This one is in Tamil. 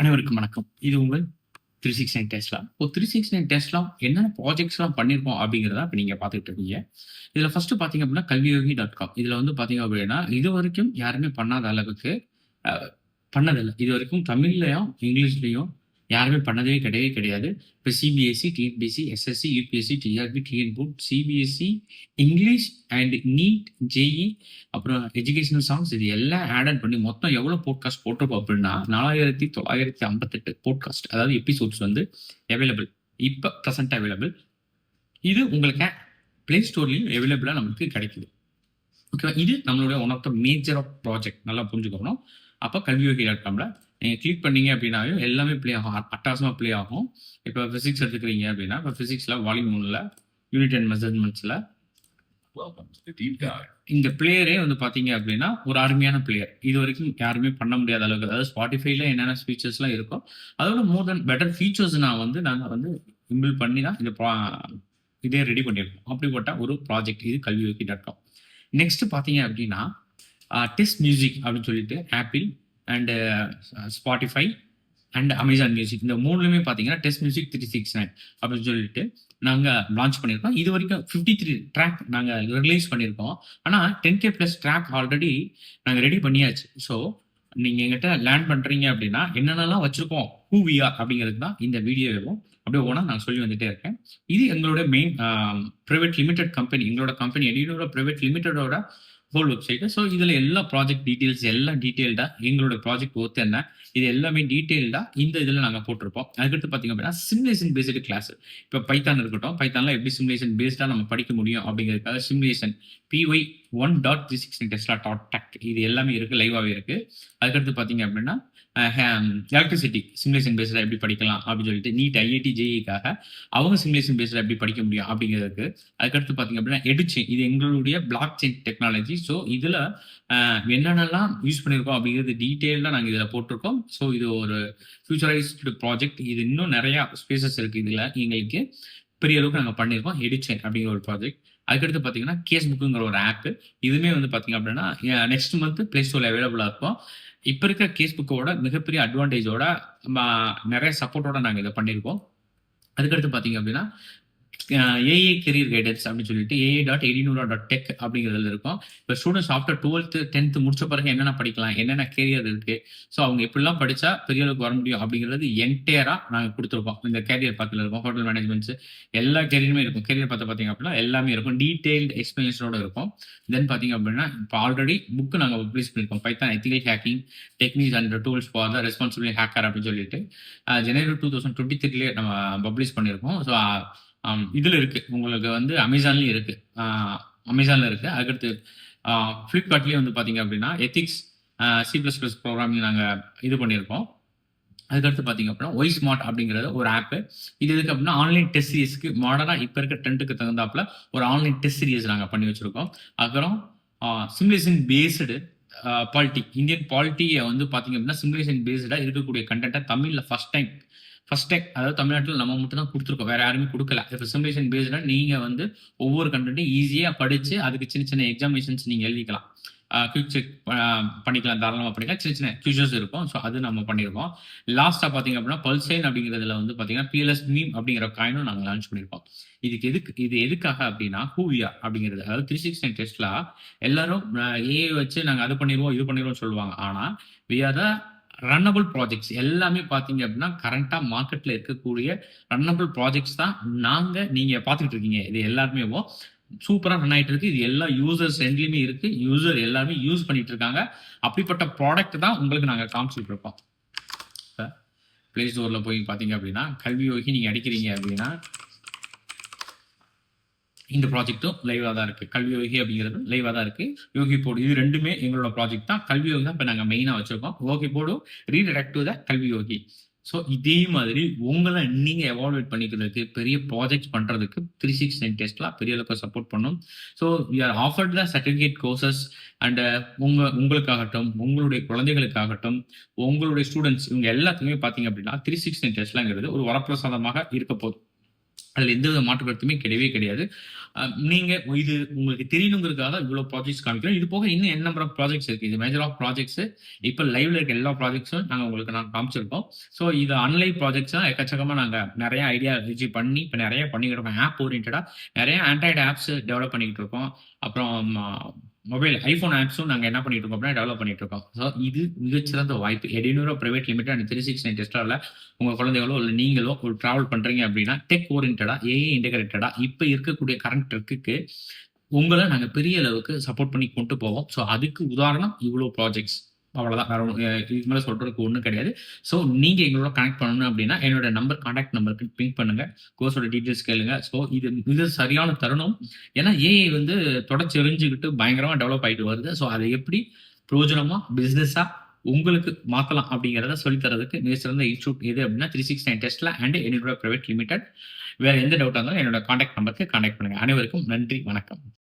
அனைவருக்கும் வணக்கம். இது உங்கள் த்ரீ சிக்ஸ் நைன் டெஸ்ட்லாம் இப்போ த்ரீ சிக்ஸ் நைன் டெஸ்ட்லாம் என்னென்ன ப்ராஜெக்ட்ஸ்லாம் பண்ணியிருப்போம் அப்படிங்கிறத இப்போ நீங்கள் பார்த்துக்கிட்டு இருக்கீங்க. இதில் ஃபஸ்ட்டு பார்த்தீங்க அப்படின்னா கல்வியோகி டாட் காம் இதில் வந்து பார்த்தீங்க அப்படின்னா இது வரைக்கும் யாருமே பண்ணாத அளவுக்கு பண்ணதில்லை. இது வரைக்கும் தமிழ்லையும் இங்கிலீஷ்லேயும் யாருமே பண்ணதே கிடையவே கிடையாது. இப்போ CBSE TNPSC SSC UPSC TRB TN board CBSE English and NEET JEE அப்புறம் எஜுகேஷனல் சாங்ஸ் இது எல்லாம் ஆட் பண்ணி மொத்தம் எவ்வளோ போட்காஸ்ட் போட்டிருப்போம் அப்படின்னா நாலாயிரத்தி தொள்ளாயிரத்தி ஐம்பத்தெட்டு போட்காஸ்ட் அதாவது எபிசோட்ஸ் வந்து அவைலபிள் இப்போ ப்ரெசென்ட் அவைலபிள் இது உங்களுக்கு ப்ளே ஸ்டோர்லையும் அவைலபிளாக நமக்கு கிடைக்குது. ஓகேவா இது நம்மளுடைய one of the major of project நல்லா புரிஞ்சுக்கணும். அப்போ கல்வி வகை டாட் காமில் நீங்கள் கிளிக் பண்ணீங்க அப்படின்னாவே எல்லாமே ப்ளே ஆகும். அட்டாசமாக ப்ளே ஆகும். இப்போ ஃபிசிக்ஸ் எடுத்துக்கிறீங்க அப்படின்னா இப்போ ஃபிசிக்ஸில் வால்யூம் ஒன்றில் யூனிட் அண்ட் மெஷர்மெண்ட்ஸில் இந்த பிளேயரே வந்து பார்த்தீங்க அப்படின்னா ஒரு அருமையான பிளேயர் இது வரைக்கும் யாருமே பண்ண முடியாத அளவுக்கு அதாவது ஸ்பாட்டிஃபைல என்னென்ன ஃபீச்சர்ஸ்லாம் இருக்கோ அதோட மோர் தென் பெட்டர் ஃபீச்சர்ஸ் நான் வந்து நாங்கள் வந்து இம்பிள் பண்ணி தான் இந்த இதே ரெடி பண்ணியிருக்கோம் அப்படிப்பட்ட ஒரு ப்ராஜெக்ட் இது கல்வி டாட் காம் நெக்ஸ்ட் பார்த்தீங்க அப்படின்னா டெஸ்ட் மியூசிக் அப்படின்னு சொல்லிட்டு Apple and Spotify and Amazon music இந்த மூணுலையுமே பார்த்தீங்கன்னா test music three six nine அப்படின்னு சொல்லிட்டு நாங்கள் லான்ச் பண்ணியிருக்கோம் இது வரைக்கும் ஃபிஃப்டி த்ரீ ட்ராக் நாங்கள் ரிலீஸ் பண்ணியிருக்கோம் ஆனால் ten K plus track already நாங்கள் ரெடி பண்ணியாச்சு. ஸோ நீங்கள் எங்கிட்ட லேண்ட் பண்ணுறீங்க அப்படின்னா என்னென்னலாம் வச்சுருக்கோம்? ஹூ வி ஆர் அப்படிங்கிறது தான் இந்த வீடியோவும் அப்படியே ஓனா நான் சொல்லி வந்துட்டே இருக்கேன். இது எங்களோட மெயின் ப்ரைவேட் லிமிடெட் கம்பெனி எங்களோட கம்பெனி எடினோட ப்ரைவேட் லிமிடெடோட ஹோல் வெப்சைட்டு ஸோ இதில் எல்லா ப்ராஜெக்ட் டீட்டெயில்ஸ் எல்லாம் டீட்டெயில்டாக எங்களோட ப்ராஜெக்ட் ஒர்த் என்ன இது எல்லாமே டீட்டெயில்டாக இந்த இதில் நாங்கள் போட்டிருப்போம். அதுக்கடுத்து பார்த்தீங்க அப்படின்னா சிமுலேஷன் பேஸ்டு கிளாஸ் இப்போ பைத்தான் இருக்கட்டும் பைத்தான்ல எப்படி சிமுலேஷன் பேஸ்டாக நம்ம படிக்க முடியும் அப்படிங்கிறதுக்காக simulation PY one dot three sixty Tesla dot tech இது எல்லாமே இருக்குது லைவாகவே இருக்குது அதுக்கடுத்து பார்த்தீங்க அப்படின்னா எலக்ட்ரிசிட்டி சிமுலேஷன் பேஸ்டாக எப்படி படிக்கலாம் அப்படின்னு சொல்லிட்டு நீட் ஐஐடி ஜேஇக்காக அவங்க சிமுலேஷன் பேஸ்டாக எப்படி படிக்க முடியும் அப்படிங்கிறதுக்கு அதுக்கடுத்து பார்த்தீங்க அப்படின்னா எடுச்சு இது எங்களுடைய பிளாக் செயின் டெக்னாலஜி ஸோ இதில் என்னென்னலாம் யூஸ் பண்ணியிருக்கோம் அப்படிங்கிறது டீட்டெயிலாக நாங்கள் இதில் போட்டிருக்கோம். ஸோ இது ஒரு ஃபியூச்சரைஸ்டு ப்ராஜெக்ட் இது இன்னும் நிறையா ஸ்பேசஸ் இருக்குது இதில். எங்களுக்கு பெரிய அளவுக்கு நாங்கள் பண்ணியிருக்கோம் எடிச்சேன் அப்படிங்கிற ஒரு ப்ராஜெக்ட் அதுக்கடுத்து பார்த்தீங்கன்னா கேஸ் புக்குங்கிற ஒரு ஆப் இதுவுமே வந்து பார்த்தீங்க அப்படின்னா நெக்ஸ்ட் மந்த் ப்ளே ஸ்டோரில் அவைலபிளாக இருக்கும். இப்போ இருக்கிற கேஸ் புக்கோட மிகப்பெரிய அட்வான்டேஜோட நிறைய சப்போர்ட்டோட நாங்கள் இதை பண்ணியிருக்கோம் அதுக்கடுத்து பார்த்தீங்க அப்படின்னா ஏஏ கெரியர் கைடன்ஸ் அப்படின்னு சொல்லிட்டு ஏஏ டாட் எடினூரா டாட் டெக் அப்படிங்கிறதுல இருக்கும். இப்போ ஸ்டூடெண்ட்ஸ் ஆஃப்டர் டுவெல்த்து டென்த்து முடிச்ச பிறகு என்னென்ன படிக்கலாம் என்னென்ன கேரியர் இருக்கு. ஸோ அவங்க எப்படிலாம் படிச்சா பெரிய அளவுக்கு வர முடியும் அப்படிங்கிறது என்டையராக நாங்கள் கொடுத்துருக்கோம் இந்த கேரியர் பார்த்துல இருக்கும். ஹோட்டல் மேனேஜ்மெண்ட்ஸ் எல்லா கேரியருமே இருக்கும். கேரியர் பார்த்து பார்த்தீங்க அப்படின்னா எல்லாமே இருக்கும். டீடைல்டு எக்ஸ்பிளனேஷனோட இருக்கும். தென் பார்த்தீங்க அப்படின்னா இப்போ ஆல்ரெடி புக்கு நாங்கள் பப்ளிஷ் பண்ணியிருக்கோம் Python ethical hacking techniques and tools for the responsible hacker அப்படின்னு சொல்லிட்டு ஜனவரி டூ தௌசண்ட் டுவெண்ட்டி த்ரீலேயே நம்ம பப்ளிஷ் பண்ணியிருக்கோம் ஸோ இதில் இருக்கு. உங்களுக்கு வந்து அமேசான்லேயும் இருக்கு. அமேசானில் இருக்கு. அதுக்கடுத்து ஃப்ளிப்கார்ட்லேயும் வந்து பார்த்தீங்க அப்படின்னா ethics C plus plus programming நாங்கள் இது பண்ணியிருக்கோம் அதுக்கடுத்து பார்த்தீங்க அப்படின்னா ஒய் ஸ்மார்ட் அப்படிங்கிறது ஒரு ஆப்பு இது எதுக்கு அப்படின்னா ஆன்லைன் டெஸ்ட் சீரிஸ்க்கு மாடர்னாக இப்போ இருக்க ட்ரெண்டுக்கு தகுந்தாப்புல ஒரு ஆன்லைன் டெஸ்ட் சீரிஸ் நாங்கள் பண்ணி வச்சுருக்கோம். அப்புறம் சிமுலேஷன் பேஸ்டு பாலிட்டி இந்தியன் பாலிட்டியை வந்து பார்த்தீங்க அப்படின்னா சிமுலேஷன் பேஸ்டாக இருக்கக்கூடிய கண்டென்ட்டை தமிழில் ஃபர்ஸ்ட் டைம் ஃபர்ஸ்ட் டைம் அதாவது தமிழ்நாட்டில் நம்ம மட்டும் தான் கொடுத்துருக்கோம். வேற யாருமே கொடுக்கல. இப்போ சிமுலேஷன் பேஸ்டாக நீங்கள் வந்து ஒவ்வொரு கண்டென்ட்டையும் ஈஸியாக படித்து அதுக்கு சின்ன சின்ன எக்ஸாமினேஷன்ஸ் நீங்கள் எழுதிக்கலாம். குயிக் செக் பண்ணிக்கலாம் தாராளமாக பண்ணிக்கலாம். சின்ன சின்ன ஃபியூச்சர்ஸ் இருக்கும். ஸோ அது நம்ம பண்ணியிருக்கோம் லாஸ்ட்டாக பார்த்தீங்க அப்படின்னா பல்சைன் அப்படிங்கிறதுல வந்து பார்த்தீங்கன்னா பிஎல்எஸ் மீம் அப்படிங்கிற காயினும் நாங்கள் லான்ச் பண்ணியிருக்கோம் இதுக்கு எதுக்கு இது எதுக்காக அப்படின்னா ஹூவியா அப்படிங்கிறது. அதாவது த்ரீ சிக்ஸ் நைன் டெஸ்ட்ல எல்லாரும் ஏ வச்சு நாங்கள் அது பண்ணிடுவோம் இது பண்ணிடுவோம் சொல்லுவாங்க. ஆனால் we are the runnable projects எல்லாமே பார்த்தீங்க அப்படின்னா கரண்ட்டாக மார்க்கெட்டில் இருக்கக்கூடிய ரன்னபிள் ப்ராஜெக்ட்ஸ் தான் நாங்கள் நீங்கள் பார்த்துக்கிட்டு இருக்கீங்க. இது எல்லாருமே சூப்பராக ரன் ஆகிட்டு இருக்கு. இது எல்லா யூசர்ஸ் ரெண்டுலையுமே இருக்கு. யூசர் எல்லாருமே யூஸ் பண்ணிட்டு இருக்காங்க. அப்படிப்பட்ட ப்ராடக்ட் தான் உங்களுக்கு நாங்கள் காமிச்சிட்டு இருக்கோம் ப்ளே ஸ்டோரில் போய் பார்த்தீங்க அப்படின்னா கல்வி யோகி நீங்கள் அடிக்கிறீங்க அப்படின்னா இந்த ப்ராஜெக்ட்டும் லைவாக தான் இருக்குது கல்வி யோகி அப்படிங்கிறது லைவாக தான் இருக்குது யோகி போர்டு இது ரெண்டுமே எங்களோட ப்ராஜெக்ட் தான். கல்வி யோகி தான் இப்போ நாங்கள் மெயினாக வச்சுருக்கோம். யோகி போர்டும் ரீடெக்ட் டு த கல்வி யோகி ஸோ இதே மாதிரி உங்களை நீங்கள் எவால்வேட் பண்ணிக்கிறதுக்கு பெரிய ப்ராஜெக்ட்ஸ் பண்ணுறதுக்கு த்ரீ சிக்ஸ் நைன் டெஸ்ட்லாம் பெரிய அளவுக்கு சப்போர்ட் பண்ணும். So we are offered the certificate courses and உங்கள் உங்களுக்காகட்டும் உங்களுடைய குழந்தைகளுக்காகட்டும் உங்களுடைய ஸ்டூடெண்ட்ஸ் இவங்க எல்லாத்துக்குமே பார்த்தீங்க அப்படின்னா த்ரீ சிக்ஸ் நைன் டெஸ்ட்லாங்கிறது ஒரு வரப்பிரசாதமாக இருக்க போதும். அதில் எந்த வித மாற்று கருத்துமே கிடையவே கிடையாது. நீங்கள் நீங்க இது உங்களுக்கு தெரியணுங்கிறதுக்காக தான் இவ்வளோ ப்ராஜெக்ட்ஸ் காமிக்கிறோம். இது போக இன்னும் என்ன நம்பர் ஆஃப் ப்ராஜெக்ட்ஸ் இருக்கு? இது மேஜர் ஆஃப் ப்ராஜெக்ட்ஸ் இப்போ லைவ்ல இருக்க எல்லா ப்ராஜெக்ட்ஸும் நாங்கள் உங்களுக்கு நாங்கள் காமிச்சிருக்கோம். ஸோ இது அன்லைவ் ப்ராஜெக்ட்ஸ் தான். எக்கச்சக்கமாக நாங்கள் நிறைய ஐடியா ரிஜி பண்ணி இப்போ நிறைய பண்ணிக்கிட்டு இருக்கோம். ஆப் ஓரியன்டாக நிறைய ஆண்ட்ராய்டு ஆப்ஸ் டெவலப் பண்ணிக்கிட்டு இருக்கோம். அப்புறம் மொபைல் ஐஃபோன் ஆப்ஸும் நாங்கள் என்ன பண்ணிட்டு இருக்கோம் அப்படின்னா டெவலப் பண்ணிட்டு இருக்கோம். ஸோ இது மிகச்சிறந்த வாய்ப்பு. எடினூரோ private limited and three six nine டெஸ்டாவில் உங்கள் குழந்தைகளோ இல்லை நீங்களோ ஒரு ட்ராவல் பண்ணுறீங்க அப்படின்னா டெக் ஓரியன்டாக ஏஏ இன்டகிரேட்டடாக இப்போ இருக்கக்கூடிய கரண்ட் ட்ரெக்குக்கு உங்களை நாங்கள் பெரிய அளவுக்கு சப்போர்ட் பண்ணி கொண்டு போவோம். ஸோ அதுக்கு உதாரணம் இவ்வளோ ப்ராஜெக்ட்ஸ் அவ்வளோதான் வேற இதுக்கு மேலே சொல்கிறதுக்கு ஒன்றும் கிடையாது. ஸோ நீங்கள் எங்களோட கனெக்ட் பண்ணணும் அப்படின்னா என்னோட நம்பர் கான்டாக்ட் நம்பருக்கு பிங்க் பண்ணுங்கள் கோர்ஸோட டீட்டெயில்ஸ் கேளுங்க. ஸோ இது இது சரியான தருணம். ஏன்னா ஏஐ வந்து தொடர்ச்சி எரிஞ்சுக்கிட்டு பயங்கரமாக டெவலப் ஆகிட்டு வருது. ஸோ அதை எப்படி பிரயோஜனமாக பிஸ்னஸாக உங்களுக்கு மாற்றலாம் அப்படிங்கிறத சொல்லித்தரதுக்கு மிக சிறந்த இன்ஸ்டியூட் எது அப்படின்னா த்ரீ சிக்ஸ் நைன் டெஸ்ட்டில் அண்ட் என்னோட ப்ரைவேட் லிமிடெட் வேறு எந்த டவுட்டாக இருந்தாலும் என்னோட கான்டாக்ட் நம்பருக்கு கான்டாக்ட் பண்ணுங்கள் அனைவருக்கும் நன்றி வணக்கம்.